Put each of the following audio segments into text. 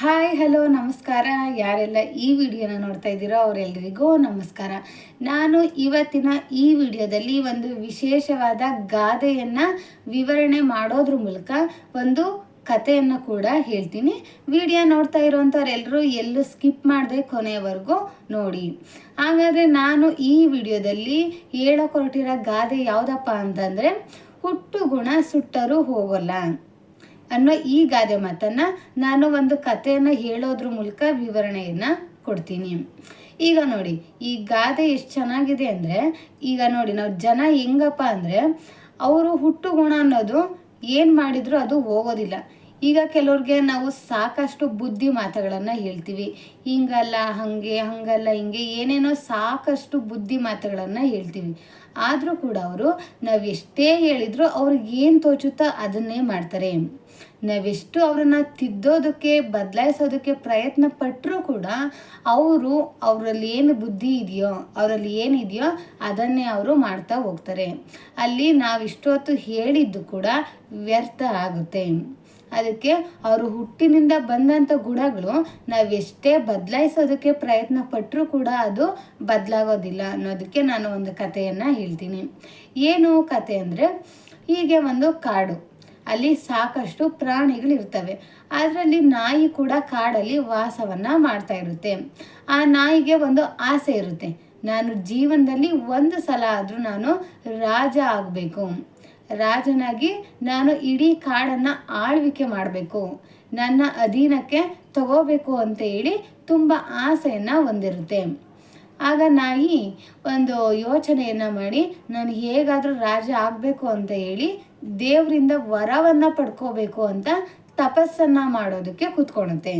Hi, hello, ನಮಸ್ಕಾರ. ಯಾರೆಲ್ಲ ಈ ವಿಡಿಯೋನ ನೋಡ್ತಾ ಇದ್ದೀರೋ ಅವರೆಲ್ಲರಿಗೂ ನಮಸ್ಕಾರ. ನಾನು ಇವತ್ತಿನ ಈ ವಿಡಿಯೋದಲ್ಲಿ ಒಂದು ವಿಶೇಷವಾದ ಗಾದೆಯನ್ನು ವಿವರಣೆ ಮಾಡೋದ್ರ ಮೂಲಕ ಒಂದು ಕಥೆಯನ್ನು ಕೂಡ ಹೇಳ್ತೀನಿ. ವಿಡಿಯೋ ನೋಡ್ತಾ ಇರೋವಂಥವ್ರೆಲ್ಲರೂ ಎಲ್ಲೂ ಸ್ಕಿಪ್ ಮಾಡದೆ ಕೊನೆಯವರೆಗೂ ನೋಡಿ. ಹಾಗಾದರೆ ನಾನು ಈ ವಿಡಿಯೋದಲ್ಲಿ ಹೇಳೋಕೆ ಹೊರಟಿರೋ ಗಾದೆ ಯಾವುದಪ್ಪ ಅಂತಂದರೆ, ಹುಟ್ಟು ಗುಣ ಸುಟ್ಟರೂ ಹೋಗೋಲ್ಲ. ಅನ್ನೋ ಈ ಗಾದೆ ಮಾತನ್ನ ನಾನು ಒಂದು ಕಥೆಯನ್ನು ಹೇಳೋದ್ರ ಮೂಲಕ ವಿವರಣೆಯನ್ನು ಕೊಡ್ತೀನಿ. ಈಗ ನೋಡಿ, ಈ ಗಾದೆ ಎಷ್ಟು ಚೆನ್ನಾಗಿದೆ ಅಂದರೆ, ಈಗ ನೋಡಿ, ನಾವು ಜನ ಹೆಂಗಪ್ಪ ಅಂದರೆ, ಅವರು ಹುಟ್ಟು ಗುಣ ಅನ್ನೋದು ಏನು ಮಾಡಿದ್ರು ಅದು ಹೋಗೋದಿಲ್ಲ. ಈಗ ಕೆಲವ್ರಿಗೆ ನಾವು ಸಾಕಷ್ಟು ಬುದ್ಧಿ ಮಾತುಗಳನ್ನು ಹೇಳ್ತೀವಿ. ಹಿಂಗಲ್ಲ, ಹಾಗೆ, ಹಂಗಲ್ಲ, ಹಿಂಗೆ ಏನೇನೋ ಸಾಕಷ್ಟು ಬುದ್ಧಿ ಮಾತುಗಳನ್ನು ಹೇಳ್ತೀವಿ. ಆದರೂ ಕೂಡ ಅವರು ನಾವು ಎಷ್ಟೇ ಹೇಳಿದರೂ ಅವ್ರಿಗೆ ಏನು ತೋಚುತ್ತೋ ಅದನ್ನೇ ಮಾಡ್ತಾರೆ. ನಾವೆಷ್ಟು ಅವರನ್ನು ತಿದ್ದೋದಕ್ಕೆ, ಬದಲಾಯಿಸೋದಕ್ಕೆ ಪ್ರಯತ್ನ ಪಟ್ಟರೂ ಕೂಡ ಅವರು ಅವರಲ್ಲಿ ಏನು ಬುದ್ಧಿ ಇದೆಯೋ, ಅವರಲ್ಲಿ ಏನಿದೆಯೋ ಅದನ್ನೇ ಅವರು ಮಾಡ್ತಾ ಹೋಗ್ತಾರೆ. ಅಲ್ಲಿ ನಾವಿಷ್ಟೊತ್ತು ಹೇಳಿದ್ದು ಕೂಡ ವ್ಯರ್ಥ ಆಗುತ್ತೆ. ಅದಕ್ಕೆ ಅವರು ಹುಟ್ಟಿನಿಂದ ಬಂದಂಥ ಗುಣಗಳು ನಾವೆಷ್ಟೇ ಬದಲಾಯಿಸೋದಕ್ಕೆ ಪ್ರಯತ್ನ ಪಟ್ಟರೂ ಕೂಡ ಅದು ಬದಲಾಗೋದಿಲ್ಲ ಅನ್ನೋದಕ್ಕೆ ನಾನು ಒಂದು ಕಥೆಯನ್ನು ಹೇಳ್ತೀನಿ. ಏನು ಕತೆ ಅಂದರೆ, ಹೀಗೆ ಒಂದು ಕಾಡು. ಅಲ್ಲಿ ಸಾಕಷ್ಟು ಪ್ರಾಣಿಗಳಿರ್ತವೆ. ಅದರಲ್ಲಿ ನಾಯಿ ಕೂಡ ಕಾಡಲ್ಲಿ ವಾಸವನ್ನು ಮಾಡ್ತಾ ಇರುತ್ತೆ. ಆ ನಾಯಿಗೆ ಒಂದು ಆಸೆ ಇರುತ್ತೆ. ನಾನು ಜೀವನದಲ್ಲಿ ಒಂದು ಸಲ ಆದರೂ ನಾನು ರಾಜ ಆಗಬೇಕು. ರಾಜನಾಗಿ ನಾನು ಇಡೀ ಕಾಡನ್ನು ಆಳ್ವಿಕೆ ಮಾಡಬೇಕು. ನನ್ನ ಅಧೀನಕ್ಕೆ ತಗೋಬೇಕು ಅಂತ ಹೇಳಿ ತುಂಬ ಆಸೆಯನ್ನು ಹೊಂದಿರುತ್ತೆ. ಆಗ ನಾಯಿ ಒಂದು ಯೋಚನೆಯನ್ನು ಮಾಡಿ, ನಾನು ಹೇಗಾದರೂ ರಾಜ ಆಗಬೇಕು ಅಂತ ಹೇಳಿ ದೇವರಿಂದ ವರವನ್ನು ಪಡ್ಕೋಬೇಕು ಅಂತ ತಪಸ್ಸನ್ನು ಮಾಡೋದಕ್ಕೆ ಕೂತ್ಕೊಳುತ್ತೆ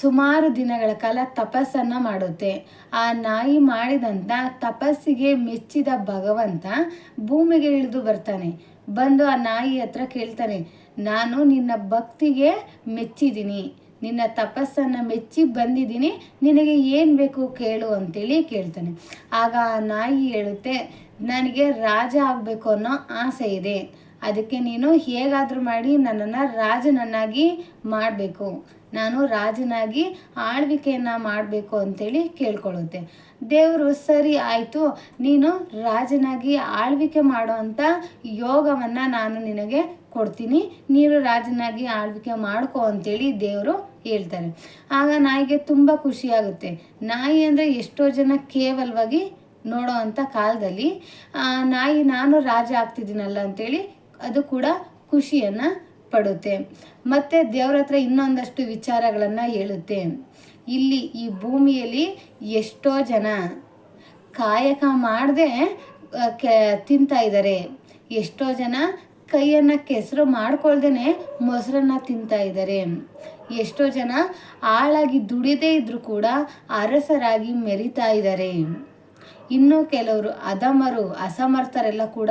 ಸುಮಾರು ದಿನಗಳ ಕಾಲ ತಪಸ್ಸನ್ನು ಮಾಡುತ್ತೆ. ಆ ನಾಯಿ ಮಾಡಿದಂಥ ತಪಸ್ಸಿಗೆ ಮೆಚ್ಚಿದ ಭಗವಂತ ಭೂಮಿಗೆ ಇಳಿದು ಬರ್ತಾನೆ. ಬಂದು ಆ ನಾಯಿ ಹತ್ರ ಕೇಳ್ತಾನೆ, ನಾನು ನಿನ್ನ ಭಕ್ತಿಗೆ ಮೆಚ್ಚಿದ್ದೀನಿ. ನಿನ್ನ ತಪಸ್ಸನ್ನು ಮೆಚ್ಚಿ ಬಂದಿದ್ದೀನಿ. ನಿನಗೆ ಏನು ಬೇಕು ಕೇಳು ಅಂತೇಳಿ ಕೇಳ್ತಾನೆ. ಆಗ ಆ ನಾಯಿ ಹೇಳುತ್ತೆ ನನಗೆ ರಾಜ ಆಗಬೇಕು ಅನ್ನೋ ಆಸೆ ಇದೆ. ಅದಕ್ಕೆ ನೀನು ಹೇಗಾದರೂ ಮಾಡಿ ನನ್ನನ್ನು ರಾಜನನ್ನಾಗಿ ಮಾಡಬೇಕು. ನಾನು ರಾಜನಾಗಿ ಆಳ್ವಿಕೆಯನ್ನು ಮಾಡಬೇಕು ಅಂತೇಳಿ ಕೇಳ್ಕೊಳ್ಳುತ್ತೆ. ದೇವರು, ಸರಿ ಆಯಿತು. ನೀನು ರಾಜನಾಗಿ ಆಳ್ವಿಕೆ ಮಾಡುವಂಥ ಯೋಗವನ್ನು ನಾನು ನಿನಗೆ ಕೊಡ್ತೀನಿ. ನೀನು ರಾಜನಾಗಿ ಆಳ್ವಿಕೆ ಮಾಡ್ಕೋ ಅಂತೇಳಿ ದೇವರು ಹೇಳ್ತಾರೆ. ಆಗ ನಾಯಿಗೆ ತುಂಬ ಖುಷಿಯಾಗುತ್ತೆ ನಾಯಿ ಅಂದರೆ ಎಷ್ಟೋ ಜನ ಕೇವಲವಾಗಿ ನೋಡೋ ಅಂಥ ಕಾಲದಲ್ಲಿ ನಾಯಿ ನಾನು ರಾಜ ಆಗ್ತಿದ್ದೀನಲ್ಲ ಅಂತೇಳಿ ಅದು ಕೂಡ ಖುಷಿಯನ್ನು ಪಡುತ್ತೆ. ಮತ್ತು ದೇವ್ರ ಹತ್ರ ಇನ್ನೊಂದಷ್ಟು ವಿಚಾರಗಳನ್ನು ಹೇಳುತ್ತೆ. ಇಲ್ಲಿ ಈ ಭೂಮಿಯಲ್ಲಿ ಎಷ್ಟೋ ಜನ ಕಾಯಕ ಮಾಡದೆ ತಿಂತಾ ಇದ್ದಾರೆ ಎಷ್ಟೋ ಜನ ಕೈಯನ್ನು ಕೆಸರು ಮಾಡ್ಕೊಳ್ದೇ ಮೊಸರನ್ನು ತಿಂತಾ ಇದ್ದಾರೆ ಎಷ್ಟೋ ಜನ ಆಳಾಗಿ ದುಡಿದೇ ಇದ್ದರೂ ಕೂಡ ಅರಸರಾಗಿ ಮೆರಿತಾ ಇದ್ದಾರೆ ಇನ್ನು ಕೆಲವರು ಅಧಮರು ಅಸಮರ್ಥರೆಲ್ಲ ಕೂಡ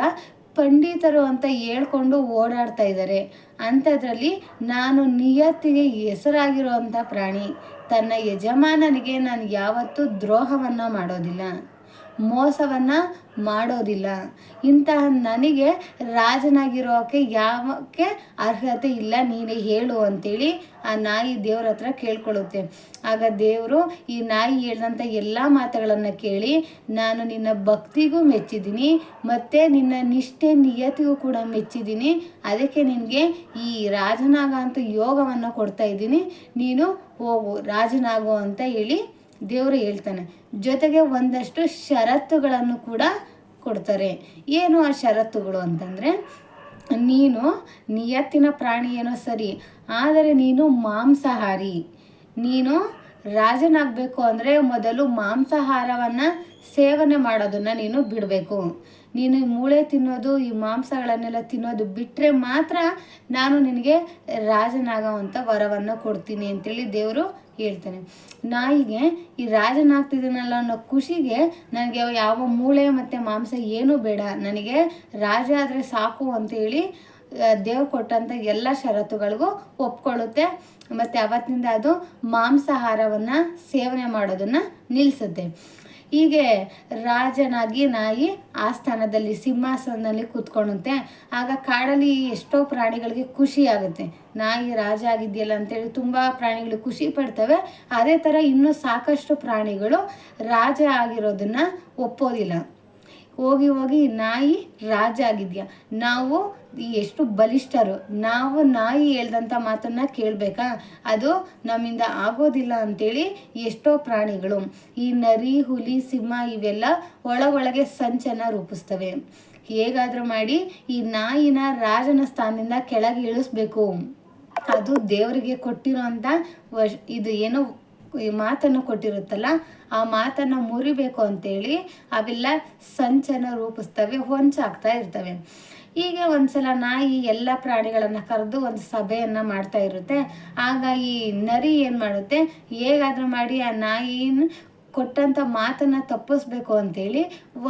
ಪಂಡಿತರು ಅಂತ ಹೇಳ್ಕೊಂಡು ಓಡಾಡ್ತಾ ಇದ್ದಾರೆ. ಅಂಥದ್ರಲ್ಲಿ ನಾನು ನಿಯತ್ತಿಗೆ ಹೆಸರಾಗಿರುವಂಥ ಪ್ರಾಣಿ, ತನ್ನ ಯಜಮಾನನಿಗೆ ನಾನು ಯಾವತ್ತೂ ದ್ರೋಹವನ್ನು ಮಾಡೋದಿಲ್ಲ. ಮೋಸವನ್ನು ಮಾಡೋದಿಲ್ಲ. ಇಂತಹ ನನಗೆ ರಾಜನಾಗಿರೋಕೆ ಯಾವಕ್ಕೆ ಅರ್ಹತೆ ಇಲ್ಲ ನೀನೇ ಹೇಳು ಅಂತೇಳಿ ಆ ನಾಯಿ ದೇವ್ರ ಹತ್ರ ಕೇಳ್ಕೊಳ್ಳುತ್ತೆ. ಆಗ ದೇವರು ಈ ನಾಯಿ ಹೇಳಿದಂಥ ಎಲ್ಲ ಮಾತುಗಳನ್ನು ಕೇಳಿ, ನಾನು ನಿನ್ನ ಭಕ್ತಿಗೂ ಮೆಚ್ಚಿದ್ದೀನಿ, ಮತ್ತು ನಿನ್ನ ನಿಷ್ಠೆ ನಿಯತಿಗೂ ಕೂಡ ಮೆಚ್ಚಿದ್ದೀನಿ. ಅದಕ್ಕೆ ನಿನಗೆ ಈ ರಾಜನಾಗ ಅಂತ ಯೋಗವನ್ನು ಕೊಡ್ತಾ ಇದ್ದೀನಿ. ನೀನು ಹೋಗು, ರಾಜನಾಗು ಅಂತ ಹೇಳಿ ದೇವರು ಹೇಳ್ತಾನೆ. ಜೊತೆಗೆ ಒಂದಷ್ಟು ಷರತ್ತುಗಳನ್ನು ಕೂಡ ಕೊಡ್ತಾರೆ. ಏನು ಆ ಷರತ್ತುಗಳು ಅಂತಂದರೆ, ನೀನು ನಿಯತ್ತಿನ ಪ್ರಾಣಿ ಏನೋ ಸರಿ, ಆದರೆ ನೀನು ಮಾಂಸಾಹಾರಿ. ನೀನು ರಾಜನಾಗಬೇಕು ಅಂದರೆ ಮೊದಲು ಮಾಂಸಾಹಾರವನ್ನು ಸೇವನೆ ಮಾಡೋದನ್ನು ನೀನು ಬಿಡಬೇಕು. ನೀನು ಮೂಳೆ ತಿನ್ನೋದು, ಈ ಮಾಂಸಗಳನ್ನೆಲ್ಲ ತಿನ್ನೋದು ಬಿಟ್ಟರೆ ಮಾತ್ರ ನಾನು ನಿನಗೆ ರಾಜನಾಗೋವಂಥ ವರವನ್ನು ಕೊಡ್ತೀನಿ ಅಂತೇಳಿ ದೇವರು ಹೇಳ್ತಾನೆ. ನಾಯಿಗೆ ಈ ರಾಜನಾಗ್ತಿದ್ದೀನಲ್ಲ ಅನ್ನೋ ಖುಷಿಗೆ ನನಗೆ ಯಾವ ಮೂಳೆ ಮತ್ತು ಮಾಂಸ ಏನೂ ಬೇಡ. ನನಗೆ ರಾಜ ಆದರೆ ಸಾಕು ಅಂತೇಳಿ ದೇವ್ರು ಕೊಟ್ಟಂಥ ಎಲ್ಲ ಷರತ್ತುಗಳಿಗೂ ಒಪ್ಕೊಳ್ಳುತ್ತೆ. ಮತ್ತು ಅವತ್ತಿನಿಂದ ಅದು ಮಾಂಸಾಹಾರವನ್ನು ಸೇವನೆ ಮಾಡೋದನ್ನು ನಿಲ್ಲಿಸುತ್ತೆ ಹೀಗೆ ರಾಜನಾಗಿ ನಾಯಿ ಆ ಸ್ಥಾನದಲ್ಲಿ ಸಿಂಹಾಸನದಲ್ಲಿ ಕೂತ್ಕೊಳ್ಳುತ್ತೆ. ಆಗ ಕಾಡಲ್ಲಿ ಎಷ್ಟೋ ಪ್ರಾಣಿಗಳಿಗೆ ಖುಷಿ ಆಗುತ್ತೆ. ನಾಯಿ ರಾಜ ಆಗಿದೆಯಲ್ಲ ಅಂತೇಳಿ ತುಂಬ ಪ್ರಾಣಿಗಳು ಖುಷಿ ಪಡ್ತವೆ. ಅದೇ ಥರ ಇನ್ನೂ ಸಾಕಷ್ಟು ಪ್ರಾಣಿಗಳು ರಾಜ ಆಗಿರೋದನ್ನ ಒಪ್ಪೋದಿಲ್ಲ. ಹೋಗಿ ಹೋಗಿ ನಾಯಿ ರಾಜ ಆಗಿದ್ಯಾ? ನಾವು ಎಷ್ಟು ಬಲಿಷ್ಠರು. ನಾವು ನಾಯಿ ಹೇಳ್ದಂಥ ಮಾತನ್ನ ಕೇಳಬೇಕಾ? ಅದು ನಮ್ಮಿಂದ ಆಗೋದಿಲ್ಲ ಅಂತೇಳಿ ಎಷ್ಟೋ ಪ್ರಾಣಿಗಳು. ಈ ನರಿ, ಹುಲಿ, ಸಿಂಹ ಇವೆಲ್ಲ ಒಳಗೊಳಗೆ ಸಂಚನ ರೂಪಿಸ್ತವೆ. ಹೇಗಾದರೂ ಮಾಡಿ ಈ ನಾಯಿನ ರಾಜನ ಸ್ಥಾನದಿಂದ ಕೆಳಗೆ ಇಳಿಸ್ಬೇಕು. ಅದು ದೇವರಿಗೆ ಕೊಟ್ಟಿರೋಂಥ ವಶ್ ಇದು ಏನೋ ಈ ಮಾತನ್ನು ಕೊಟ್ಟಿರುತ್ತಲ್ಲ, ಆ ಮಾತನ್ನು ಮುರಿಬೇಕು ಅಂತೇಳಿ ಅವೆಲ್ಲ ಸಂಚನ ರೂಪಿಸ್ತವೆ, ಹೊಂಚಾಗ್ತಾ ಇರ್ತವೆ. ಹೀಗೆ ಒಂದ್ಸಲ ನಾಯಿ ಎಲ್ಲ ಪ್ರಾಣಿಗಳನ್ನು ಕರೆದು ಒಂದು ಸಭೆಯನ್ನು ಮಾಡ್ತಾ ಇರುತ್ತೆ. ಆಗ ಈ ನರಿ ಏನು ಮಾಡುತ್ತೆ, ಹೇಗಾದ್ರೂ ಮಾಡಿ ಆ ನಾಯಿನ ಕೊಟ್ಟಂಥ ಮಾತನ್ನು ತಪ್ಪಿಸ್ಬೇಕು ಅಂತೇಳಿ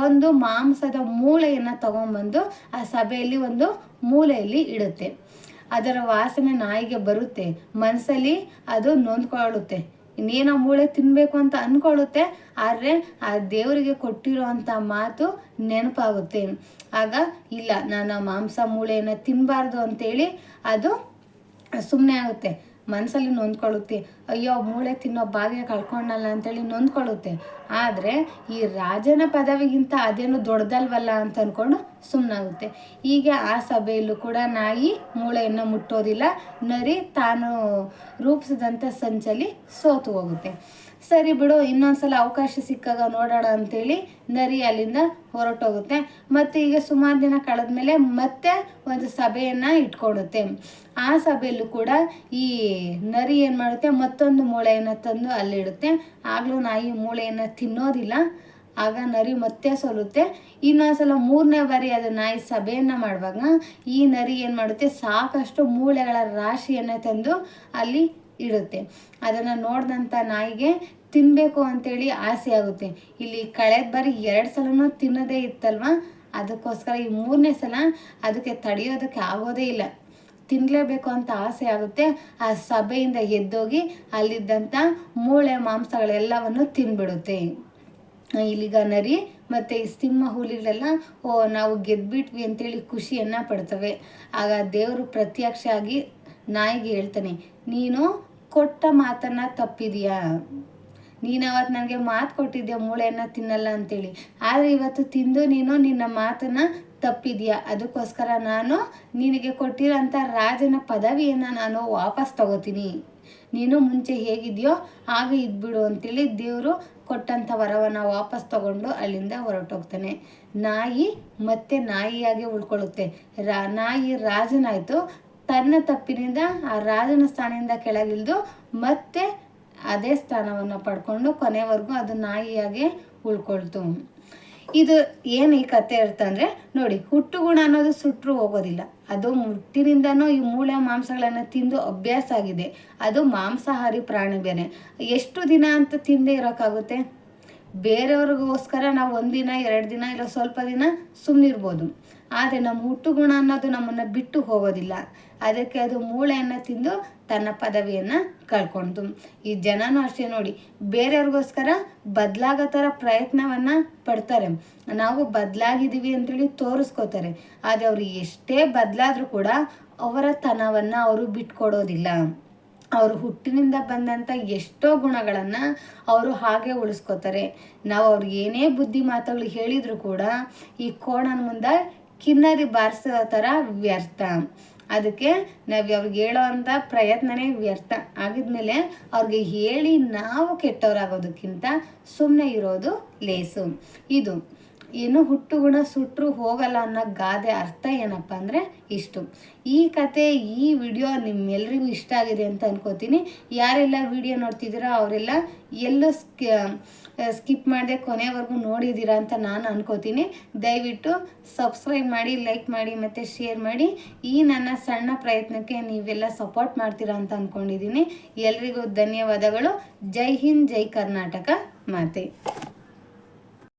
ಒಂದು ಮಾಂಸದ ಮೂಳೆಯನ್ನು ತಗೊಂಬಂದು ಆ ಸಭೆಯಲ್ಲಿ ಒಂದು ಮೂಲೆಯಲ್ಲಿ ಇಡುತ್ತೆ. ಅದರ ವಾಸನೆ ನಾಯಿಗೆ ಬರುತ್ತೆ. ಮನಸ್ಸಲ್ಲಿ ಅದು ನೊಂದ್ಕೊಳ್ಳುತ್ತೆ ಇನ್ನೇನೋ ಮೂಳೆ ತಿನ್ನಬೇಕು ಅಂತ ಅಂದ್ಕೊಳ್ಳುತ್ತೆ ಆದರೆ ಆ ದೇವರಿಗೆ ಕೊಟ್ಟಿರೋ ಅಂಥ ಮಾತು ನೆನಪಾಗುತ್ತೆ. ಆಗ, ಇಲ್ಲ, ನಾನು ಮಾಂಸ ಮೂಳೆಯನ್ನು ತಿನ್ನಬಾರ್ದು ಅಂತೇಳಿ ಅದು ಸುಮ್ಮನೆ ಆಗುತ್ತೆ. ಮನಸ್ಸಲ್ಲಿ ನೊಂದ್ಕೊಳ್ಳುತ್ತೆ. ಅಯ್ಯೋ ಮೂಳೆ ತಿನ್ನೋ ಭಾಗ್ಯ ಕಳ್ಕೊಂಡಲ್ಲ ಅಂತೇಳಿ ನೊಂದ್ಕೊಳ್ಳುತ್ತೆ. ಆದರೆ ಈ ರಾಜನ ಪದವಿಗಿಂತ ಅದೇನು ದೊಡ್ಡದಲ್ವಲ್ಲ ಅಂತ ಅಂದ್ಕೊಂಡು ಸುಮ್ಮನಾಗುತ್ತೆ ಹೀಗೆ ಆ ಸಭೆಯಲ್ಲೂ ಕೂಡ ನಾಯಿ ಮೂಳೆಯನ್ನು ಮುಟ್ಟೋದಿಲ್ಲ. ನರಿ ತಾನು ರೂಪಿಸಿದಂಥ ಸಂಚಲಿ ಸೋತು ಹೋಗುತ್ತೆ. ಸರಿ ಬಿಡು, ಇನ್ನೊಂದ್ಸಲ ಅವಕಾಶ ಸಿಕ್ಕಾಗ ನೋಡೋಣ ಅಂತೇಳಿ ನರಿ ಅಲ್ಲಿಂದ ಹೊರಟೋಗುತ್ತೆ. ಮತ್ತು ಈಗ ಸುಮಾರು ದಿನ ಕಳೆದ್ಮೇಲೆ ಮತ್ತೆ ಒಂದು ಸಭೆಯನ್ನು ಇಟ್ಕೊಡುತ್ತೆ ಆ ಸಭೆಯಲ್ಲೂ ಕೂಡ ಈ ನರಿ ಏನು ಮಾಡುತ್ತೆ, ಮತ್ತೊಂದು ಮೂಳೆಯನ್ನು ತಂದು ಅಲ್ಲಿಡುತ್ತೆ. ಆಗಲೂ ನಾಯಿ ಮೂಳೆಯನ್ನು ತಿನ್ನೋದಿಲ್ಲ. ಆಗ ನರಿ ಮತ್ತೆ ಸೋಲುತ್ತೆ. ಇನ್ನೊಂದ್ಸಲ ಮೂರನೇ ಬಾರಿ ಅದು ನಾಯಿ ಸಭೆಯನ್ನು ಮಾಡುವಾಗ ಈ ನರಿ ಏನು ಮಾಡುತ್ತೆ, ಸಾಕಷ್ಟು ಮೂಳೆಗಳ ರಾಶಿಯನ್ನು ತಂದು ಅಲ್ಲಿ ಇಡುತ್ತೆ. ಅದನ್ನು ನೋಡಿದಂಥ ನಾಯಿಗೆ ತಿನ್ನಬೇಕು ಅಂತೇಳಿ ಆಸೆ ಆಗುತ್ತೆ. ಇಲ್ಲಿ ಕಳೆದ ಬಾರಿ ಎರಡು ಸಲನೂ ತಿನ್ನೋದೇ ಇತ್ತಲ್ವ? ಅದಕ್ಕೋಸ್ಕರ ಈ ಮೂರನೇ ಸಲ ಅದಕ್ಕೆ ತಡೆಯೋದಕ್ಕೆ ಆಗೋದೇ ಇಲ್ಲ. ತಿನ್ನಲೇಬೇಕು ಅಂತ ಆಸೆ ಆಗುತ್ತೆ. ಆ ಸಭೆಯಿಂದ ಎದ್ದೋಗಿ ಅಲ್ಲಿದ್ದಂಥ ಮೂಳೆ ಮಾಂಸಗಳೆಲ್ಲವನ್ನು ತಿನ್ಬಿಡುತ್ತೆ. ಇಲ್ಲಿಗ ನರಿ ಮತ್ತು ಸಿಂಹ ಹುಲಿಗಳೆಲ್ಲ, ಓ, ನಾವು ಗೆದ್ಬಿಟ್ವಿ ಅಂತೇಳಿ ಖುಷಿಯನ್ನು ಪಡ್ತವೆ. ಆಗ ದೇವರು ಪ್ರತ್ಯಕ್ಷ ಆಗಿ ನಾಯಿಗೆ ಹೇಳ್ತಾನೆ, ನೀನು ಕೊಟ್ಟ ಮಾತನ್ನ ತಪ್ಪಿದೀಯಾ? ನೀನು ಅವತ್ತು ನನಗೆ ಮಾತು ಕೊಟ್ಟಿದ್ದೆ ಮೂಳೆಯನ್ನ ತಿನ್ನಲ್ಲ ಅಂತೇಳಿ. ಆದರೆ ಇವತ್ತು ತಿಂದು ನೀನು ನಿನ್ನ ಮಾತನ್ನ ತಪ್ಪಿದೆಯಾ? ಅದಕ್ಕೋಸ್ಕರ ನಾನು ನಿನಗೆ ಕೊಟ್ಟಿರೋಂಥ ರಾಜನ ಪದವಿಯನ್ನು ನಾನು ವಾಪಸ್ ತಗೋತೀನಿ. ನೀನು ಮುಂಚೆ ಹೇಗಿದೆಯೋ ಹಾಗೆ ಇದ್ಬಿಡು ಅಂತೇಳಿ ದೇವರು ಕೊಟ್ಟಂಥ ವರವನ್ನು ವಾಪಸ್ ತಗೊಂಡು ಅಲ್ಲಿಂದ ಹೊರಟೋಗ್ತಾನೆ. ನಾಯಿ ಮತ್ತೆ ನಾಯಿಯಾಗೆ ಉಳ್ಕೊಳ್ಳುತ್ತೆ. ರಾ, ನಾಯಿ ರಾಜನಾಯಿತು. ತನ್ನ ತಪ್ಪಿನಿಂದ ಆ ರಾಜನ ಸ್ಥಾನದಿಂದ ಕೆಳಗಿಳಿದು ಮತ್ತೆ ಅದೇ ಸ್ಥಾನವನ್ನು ಪಡ್ಕೊಂಡು ಕೊನೆವರೆಗೂ ಅದು ನಾಯಿಯಾಗೆ ಉಳ್ಕೊಳ್ತು. ಇದು ಏನು ಈ ಕತೆ ಇರ್ತಂದ್ರೆ ನೋಡಿ ಹುಟ್ಟು ಗುಣ ಅನ್ನೋದು ಸುಟ್ಟರು ಹೋಗೋದಿಲ್ಲ. ಅದು ಮುಟ್ಟಿನಿಂದನೂ ಈ ಮೂಳೆ ಮಾಂಸಗಳನ್ನು ತಿಂದು ಅಭ್ಯಾಸ ಆಗಿದೆ. ಅದು ಮಾಂಸಾಹಾರಿ ಪ್ರಾಣಿ ಬೇರೆ. ಎಷ್ಟು ದಿನ ಅಂತ ತಿಂದೇ ಇರೋಕ್ಕಾಗುತ್ತೆ? ಬೇರೆಯವ್ರಿಗೋಸ್ಕರ ನಾವು ಒಂದಿನ ಎರಡು ದಿನ ಇಲ್ಲ ಸ್ವಲ್ಪ ದಿನ ಸುಮ್ಮನಿರ್ಬೋದು ಆದರೆ ನಮ್ಮ ಹುಟ್ಟು ಗುಣ ಅನ್ನೋದು ನಮ್ಮನ್ನು ಬಿಟ್ಟು ಹೋಗೋದಿಲ್ಲ. ಅದಕ್ಕೆ ಅದು ಮೂಳೆಯನ್ನು ತಿಂದು ತನ್ನ ಪದವಿಯನ್ನು ಕಳ್ಕೊಂಡು ಈ ಜನನೂ ಅಷ್ಟೇ ನೋಡಿ, ಬೇರೆಯವ್ರಿಗೋಸ್ಕರ ಬದಲಾಗೋ ಥರ ಪ್ರಯತ್ನವನ್ನು ಪಡ್ತಾರೆ. ನಾವು ಬದಲಾಗಿದ್ದೀವಿ ಅಂತೇಳಿ ತೋರಿಸ್ಕೋತಾರೆ. ಆದರೆ ಅವರು ಎಷ್ಟೇ ಬದಲಾದರೂ ಕೂಡ ಅವರ ತನವನ್ನು ಅವರು ಬಿಟ್ಕೊಡೋದಿಲ್ಲ. ಅವರು ಹುಟ್ಟಿನಿಂದ ಬಂದಂಥ ಎಷ್ಟೋ ಗುಣಗಳನ್ನು ಅವರು ಹಾಗೆ ಉಳಿಸ್ಕೋತಾರೆ. ನಾವು ಅವ್ರಿಗೆ ಏನೇ ಬುದ್ಧಿ ಮಾತುಗಳು ಹೇಳಿದ್ರು ಕೂಡ ಈ ಕೋಣನ ಮುಂದೆ ಕಿನ್ನರಿ ಬಾರಿಸೋ ಥರ ವ್ಯರ್ಥ. ಅದಕ್ಕೆ ನಾವು ಅವ್ರಿಗೆ ಹೇಳೋ ಅಂಥ ಪ್ರಯತ್ನನೇ ವ್ಯರ್ಥ. ಆಗಿದ್ಮೇಲೆ ಅವ್ರಿಗೆ ಹೇಳಿ ನಾವು ಕೆಟ್ಟವರಾಗೋದಕ್ಕಿಂತ ಸುಮ್ಮನೆ ಇರೋದು ಲೇಸು. ಇದು ಏನು ಹುಟ್ಟು ಗುಣ ಸುಟ್ಟರು ಹೋಗಲ್ಲ ಅನ್ನೋ ಗಾದೆ ಅರ್ಥ ಏನಪ್ಪ ಅಂದರೆ ಇಷ್ಟು. ಈ ಕತೆ, ಈ ವಿಡಿಯೋ ನಿಮ್ಮೆಲ್ರಿಗೂ ಇಷ್ಟ ಆಗಿದೆ ಅಂತ ಅನ್ಕೋತೀನಿ. ಯಾರೆಲ್ಲ ವಿಡಿಯೋ ನೋಡ್ತಿದ್ದೀರೋ ಅವರೆಲ್ಲ ಎಲ್ಲೂ ಸ್ಕಿಪ್ ಮಾಡದೆ ಕೊನೆವರೆಗೂ ನೋಡಿದ್ದೀರಾ ಅಂತ ನಾನು ಅನ್ಕೋತೀನಿ. ದಯವಿಟ್ಟು ಸಬ್ಸ್ಕ್ರೈಬ್ ಮಾಡಿ, ಲೈಕ್ ಮಾಡಿ ಮತ್ತು ಶೇರ್ ಮಾಡಿ. ಈ ನನ್ನ ಸಣ್ಣ ಪ್ರಯತ್ನಕ್ಕೆ ನೀವೆಲ್ಲ ಸಪೋರ್ಟ್ ಮಾಡ್ತೀರಾ ಅಂತ ಅಂದ್ಕೊಂಡಿದ್ದೀನಿ ಎಲ್ರಿಗೂ ಧನ್ಯವಾದಗಳು. ಜೈ ಹಿಂದ್, ಜೈ ಕರ್ನಾಟಕ ಮಾತೆ.